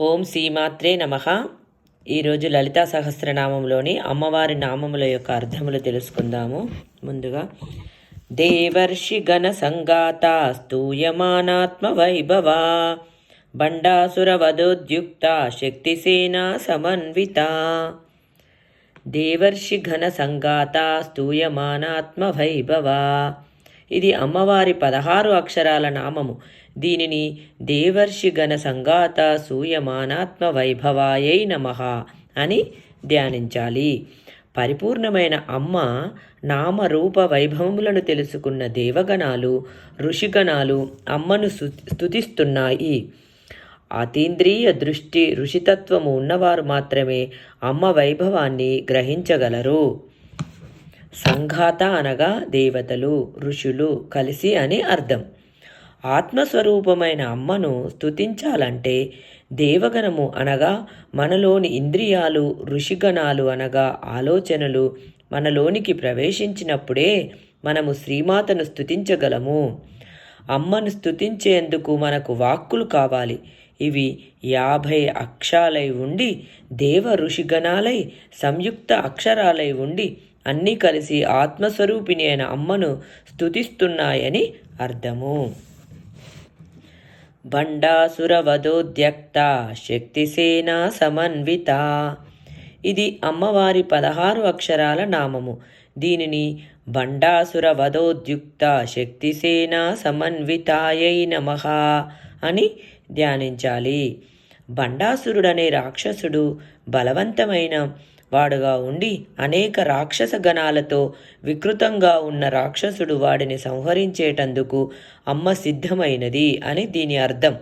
ఓం శ్రీమాత్రే నమ. ఈరోజు లలితా సహస్రనామంలోని అమ్మవారి నామముల యొక్క అర్థములు తెలుసుకుందాము. ముందుగా దేవర్షి గణ సంగాత స్తూయమానాత్మ వైభవ. బండాసురవదోద్యుక్త సమన్విత. దేవర్షి ఘన సంగాత స్తూయమానాత్మ వైభవ. ఇది అమ్మవారి పదహారు అక్షరాల నామము. దీనిని దేవర్షి గణ సంగాత సూయమానాత్మ వైభవాయై నమ అని ధ్యానించాలి. పరిపూర్ణమైన అమ్మ నామరూప వైభవములను తెలుసుకున్న దేవగణాలు ఋషిగణాలు అమ్మను స్థుతిస్తున్నాయి స్తుతిస్తున్నాయి. అతీంద్రియ దృష్టి ఋషితత్వము ఉన్నవారు మాత్రమే అమ్మ వైభవాన్ని గ్రహించగలరు. సంఘాత అనగా దేవతలు ఋషులు కలిసి అని అర్థం. ఆత్మస్వరూపమైన అమ్మను స్థుతించాలంటే దేవగణము అనగా మనలోని ఇంద్రియాలు ఋషిగణాలు అనగా ఆలోచనలు మనలోనికి ప్రవేశించినప్పుడే మనము శ్రీమాతను స్థుతించగలము అమ్మను స్థుతించేందుకు మనకు వాక్కులు కావాలి. ఇవి యాభై అక్షాలై ఉండి దేవ ఋషిగణాలై సంయుక్త అక్షరాలై ఉండి అన్నీ కలిసి ఆత్మస్వరూపిణి అయిన అమ్మను స్థుతిస్తున్నాయని అర్థము. బండాసురవధోద్యక్త శక్తిసేన సమన్విత. ఇది అమ్మవారి పదహారు అక్షరాల నామము. దీనిని బండాసుర వధోద్యుక్త శక్తిసేన సమన్వితాయై నమ అని ధ్యానించాలి. బండాసురుడనే రాక్షసుడు బలవంతమైన వాడుగా ఉండి అనేక రాక్షస గణాలతో వికృతంగా ఉన్న రాక్షసుడు వాడిని సంహరించేటందుకు అమ్మ సిద్ధమైనది అని దీని అర్థం.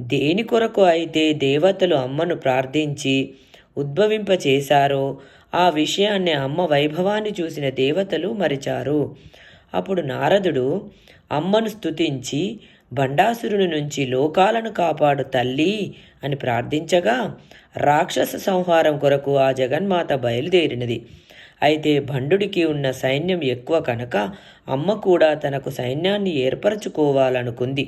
దేని కొరకు అయితే దేవతలు అమ్మను ప్రార్థించి ఉద్భవింపచేశారో ఆ విషయాన్ని అమ్మ వైభవాన్ని చూసిన దేవతలు మరిచారు. అప్పుడు నారదుడు అమ్మను స్తుతించి బండాసురుని నుంచి లోకాలను కాపాడు తల్లి అని ప్రార్థించగా రాక్షస సంహారం కొరకు ఆ జగన్మాత బయలుదేరినది. అయితే భండుడికి ఉన్న సైన్యం ఎక్కువ కనుక అమ్మ కూడా తనకు సైన్యాన్ని ఏర్పరచుకోవాలనుకుంది.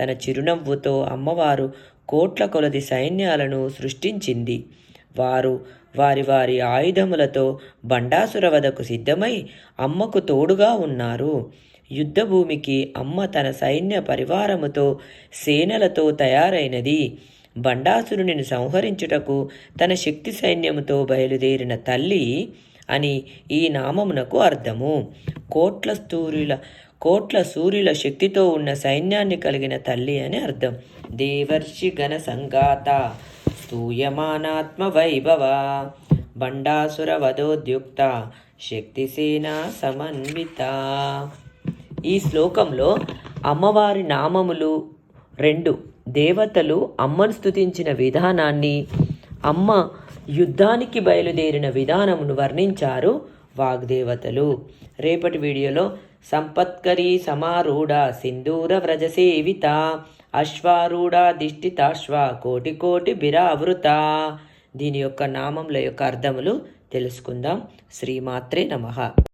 తన చిరునవ్వుతో అమ్మవారు కోట్ల కొలది సైన్యాలను సృష్టించింది. వారు వారి వారి ఆయుధములతో బండాసుర వదకు సిద్ధమై అమ్మకు తోడుగా ఉన్నారు. యుద్ధభూమికి అమ్మ తన సైన్య పరివారముతో సేనలతో తయారైనది. బండాసురుని సంహరించుటకు తన శక్తి సైన్యముతో బయలుదేరిన తల్లి అని ఈ నామమునకు అర్థము. కోట్ల సూర్యుల కోట్ల సూర్యుల శక్తితో ఉన్న సైన్యాన్ని కలిగిన తల్లి అని అర్థం. దేవర్షి గణ సంగాత స్తూయమానాత్మ వైభవ బండాసుర వధోద్యుక్త శక్తిసేనా సమన్విత. ఈ శ్లోకంలో అమ్మవారి నామములు రెండు. దేవతలు అమ్మను స్థుతించిన విధానాన్ని అమ్మ యుద్ధానికి బయలుదేరిన విధానమును వర్ణించారు వాగ్దేవతలు. రేపటి వీడియోలో సంపత్కరి సమారూఢ సింధూర వ్రజ సేవిత అశ్వారూఢ దిష్టితాశ్వ కోటి కోటి బిరావృత. దీని యొక్క నామముల యొక్క అర్థములు తెలుసుకుందాం. శ్రీమాత్రే నమ.